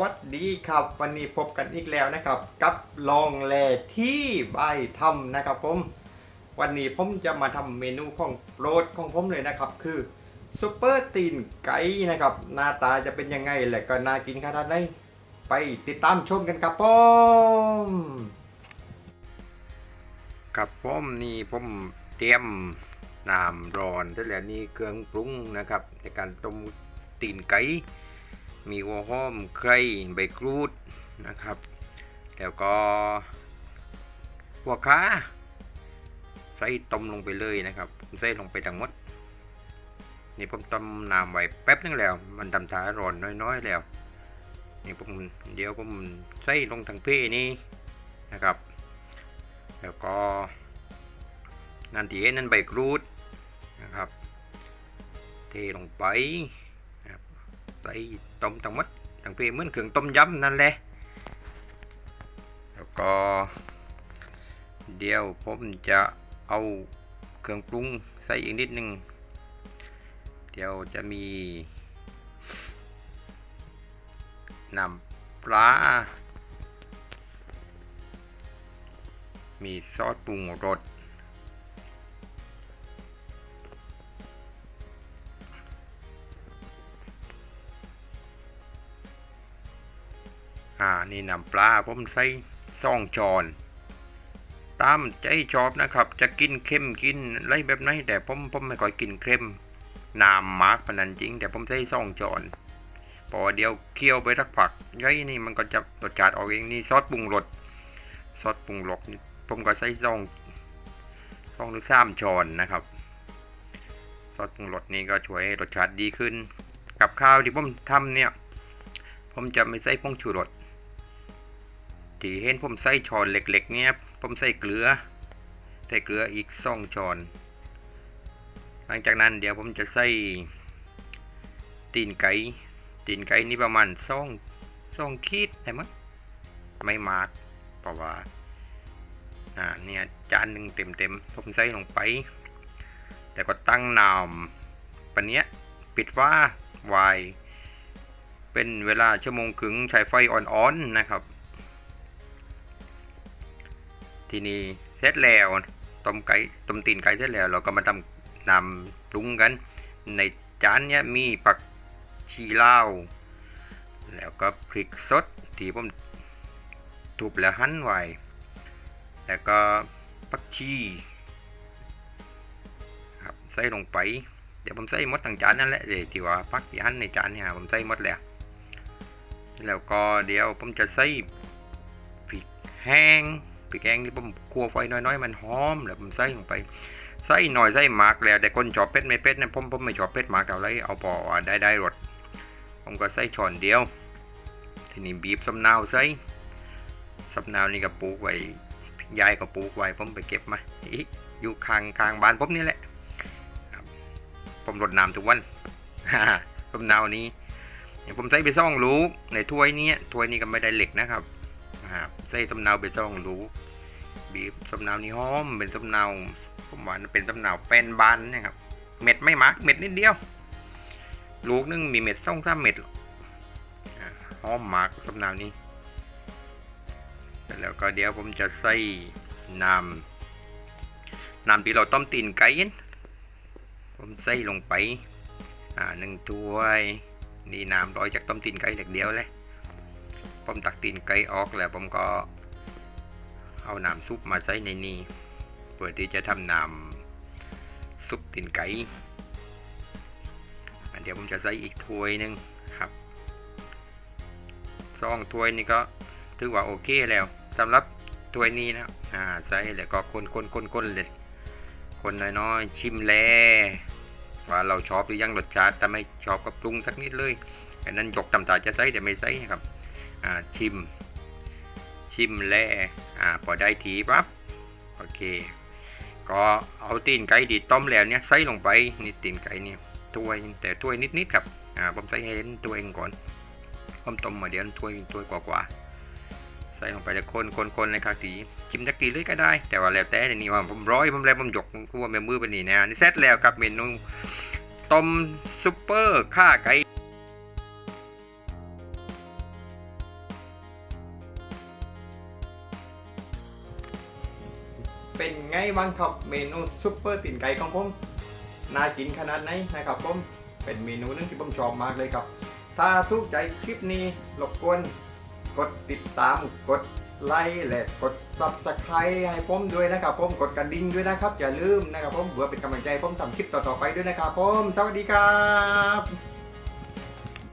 วัสดีครับ วันนี้พบกันอีกแล้วนะครับ กับลองแลที่ใบายทำนะครับผม วันนี้ผมจะมาทำเมนูของโปรดของผมเลยนะครับ คือซุปเปอร์ตีนไก่นะครับ หน้าตาจะเป็นยังไงและก็น่ากินขนาดไหนไปติดตามชมกันครับผมครับผมนี่ผมเตรียมน้ำร้อนแล้วนี่เครื่องปรุงนะครับ ในการต้มตีนไก่ มีหัวหอมไคร้ใบกรูดนะครับ แล้วก็หัวขาใส่ต้มลงไปเลยนะครับใส่ลงไปทั้งหมด นี่ผมต้มน้ำไว้แป๊บนึงแล้ว มันทำท่าร้อนน้อยๆแล้ว นี่ผมเดี๋ยวผมใส่ลงทั้งเพนี้นะครับ แล้วก็นันทีนั่นใบกรูดนะครับ เทลงไป ใส่ต้มทั้งหมดทั้งเพเหมือนเครื่องต้มยำนั่นแหละแล้วก็ เดี๋ยวผมจะเอาเครื่องปรุงใส่อีกนิดนึงเดี๋ยวจะมีน้ำปลา มีซอสปรุงรส อ่านี่น้ำปลาผมใส่ซองจอนตามใจชอบนะครับ จะกินเค็มกินอะไรแบบไหนแต่ผมผมไม่ค่อยกินเค็มน้ำมาร์กปานนันจริง แต่ผมใส่ซองจอนพอเดียวเคี่ยวไปสักผักย่อยนี่มันก็จะรสชาติออกเองนี่ซอสปรุงรสซอสปรุงรสผมก็ใส่ซองซองหรือสามช้อนนะครับซอสปรุงรสนี่ก็ช่วยให้รสชาติดีขึ้น กับข้าวที่ผมทำเนี่ย ผมจะไม่ใส่ผงชูรส ที่เห็นผมใส่ช้อนเล็กๆเนี่ยผมใส่เกลือ ใส่เกลืออีกสองช้อน หลังจากนั้นเดี๋ยวผมจะใส่ตีนไก่ ตีนไก่นี่ประมาณสองสองขีดได้มั้ยไม่มากเพราะว่า อ่าเนี่ยจานหนึ่งเต็มๆผมใส่ลงไป แต่ก็ตั้งน้ำปะเนี้ยปิดว่าไวเป็นเวลาชั่วโมงครึ่งใช้ไฟอ่อนๆนะครับ ทีนี้เสร็จแล้วต้มไก่ต้มตีนไก่เสร็จแล้วเราก็มาทำนำปรุงกัน ในจานเนี้ยมีผักชีลาวแล้วก็พริกสดที่ผมทุบแล้วหั่นไว้แล้วก็ผักชีครับใส่ลงไป เดี๋ยวผมใส่หมดทั้งจานนั่นแหละเดี๋ยวที่ว่าผักที่หั่นในจานเนี่ยผมใส่หมดแล้วแล้วก็เดี๋ยวผมจะใส่พริกแห้ง ริกแกงนี่ผมคั่วไฟน้อยๆ มันหอมแล้วผมใส่ลงไปใส่หน่อยใส่มากแล้วแต่คนชอบเผ็ดไม่เผ็ดนะผมผมไม่ชอบเผ็ดหมากเอาเลยเอาพอได้ได้รสผมก็ใส่ช้อนเดียว ทีนี้บีบสำนาวใส่สำนาวนี่ก็ปลูกไว้ยายก็ปลูกไว้ผมไปเก็บมาอีอยู่ข้างข้างบ้านผมนี่แหละผมรดน้ำทุกวันสำนาวนี้ผมใส่ไปซ่องลูกในถ้วยนี้ถ้วยนี้ก็ไม่ได้เหล็กนะครับับใส่สำเนาไปซ่องรู้บีบสำเนานี่หอมเป็นสำเนาผมว่าเป็นสำเนาแป้นบานนะครับเม็ดไม่มากเม็ดนิดเดียว ลูกนึงมีเม็ดสองสามเม็ดหอมมากสำเนานี้แล้วก็เดี๋ยวผมจะใส่น้ำน้ำที่เราต้มตีนไก่ผมใส่ลงไปอ่าหนึ่งถ้วยนี่น้ำร้อยจากต้มตีนไก่เล็กเดียวเลย ผมตักตีนไก่ออกแล้วผมก็เอาน้ำซุปมาใส่ในนี้เพื่อที่จะทำน้ำซุปตีนไก่อะเดี๋ยวผมจะใส่อีกถ้วยหนึงครับซองถ้วยนี่ก็ถือว่าโอเคแล้วสำหรับถ้วยนี้นะอ่าใส่แล้วก็คนคนคนคนเลยคนน้อยๆชิมแลว่าเราชอบหรือยังรสชาติถ้าไม่ชอบก็ปรุงสักนิดเลยอันนั้นยกตำตาจะใส่แต่ไม่ใส่ครับ ชิม ชิมแล่อ่าพอได้ทีปั๊บโอเค ก็เอาตีนไก่ดีต้มแล้วเนี่ยใส่ลงไปนี่ตีนไก่เนี่ยถ้วยแต่ถ้วยนิดๆครับอ่าผมใส่ให้เห็นตัวเองก่อนผมต้มมาเดี๋ยวถ้วยถ้วยกว่าๆใส่ลงไปแล้วคนคนคนเลยครับทีชิมจักทีเลยก็ได้ แต่ว่าแล้วแต่เดี๋ยวนี้ว่าผมร้อยผมแล้วผมยกกูว่าแม่มือไปนี่นะนี่เสร็จแล้วกับเมนูต้มซุปเปอร์ข้าไก่ ไงบ้างครับเมนูซุปเปอร์ตีนไก่ของผมน่ากินขนาดไหนนะครับผมเป็นเมนูหนึงที่ผมชอบมากเลยครับ ถ้าทุกใจคลิปนี้รบกวนกดติดตามกดไลค์และกด subscribe ให้ผมด้วยนะครับผมกดกระดิ่งด้วยนะครับ อย่าลืมนะครับผมเพื่อเป็นกำลังใจผมทำคลิปต่อๆไปด้วยนะครับผม สวัสดีครับ